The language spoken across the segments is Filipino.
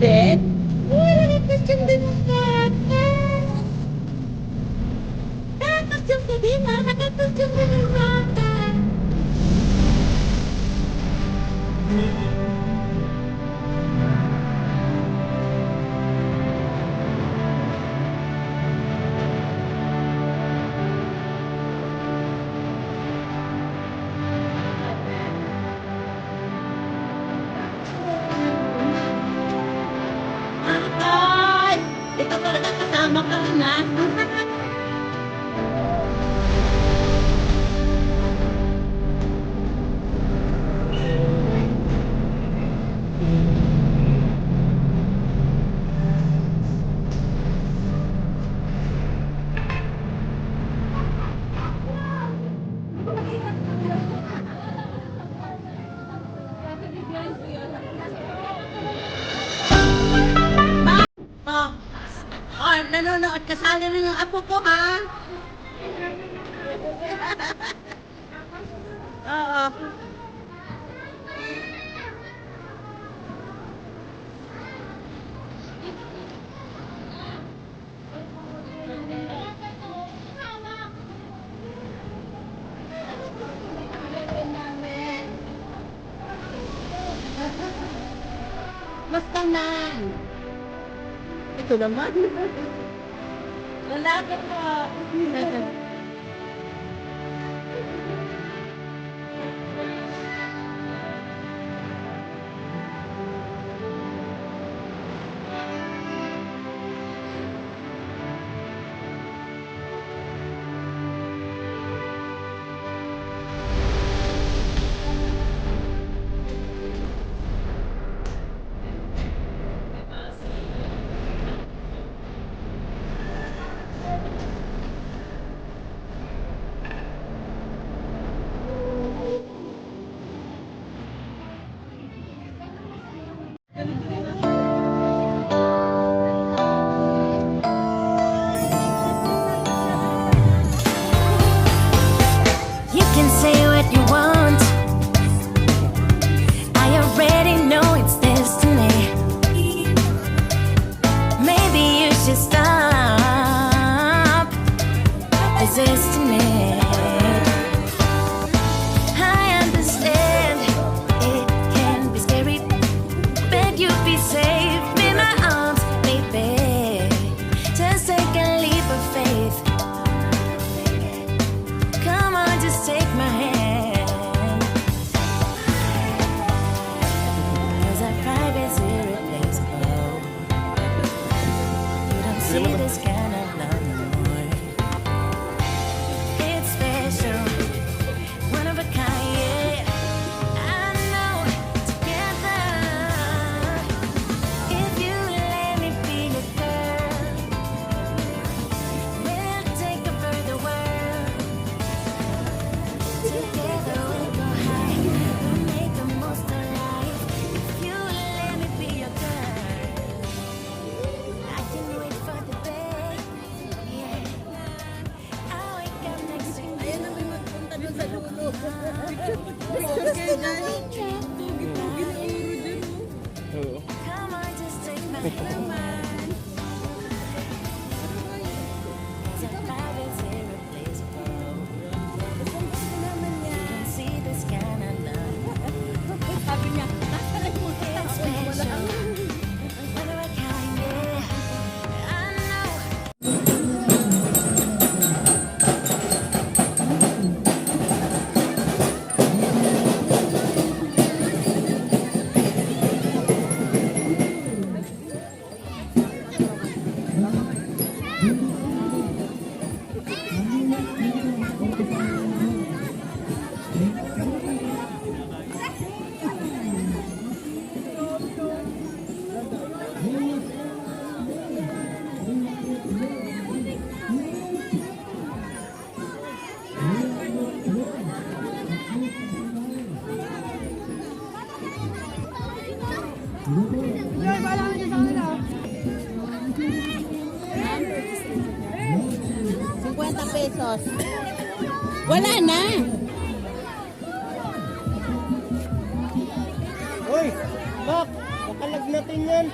got it. Thank you. I'm kasama ka na. manonood kasali rin ang apo ko, ha? Oo. Basta na. Ito naman. Malapit po. Yeah. 있거든요. 50 pesos. Wala na. Uy, Doc, nakalagnatin yan.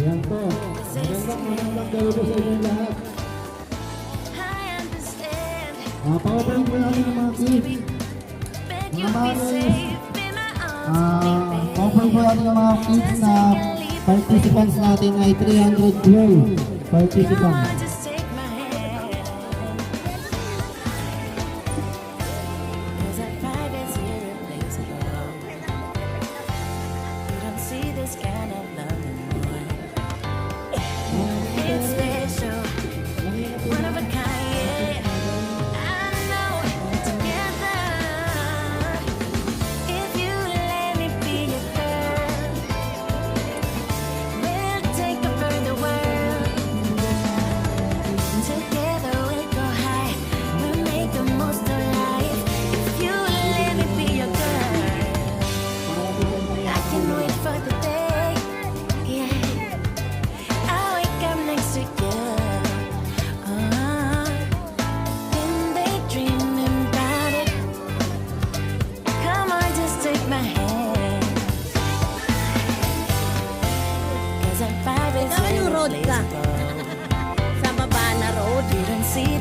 Ayan po. Magandang magandang gabi po sa inyo lahat. Ah, paupayin po namin ng mga kids. Mga be mares. safe in my arms, Ah, baby. paupayin po namin ng mga kids na participants natin ay 312 Come on, participants.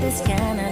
this kind of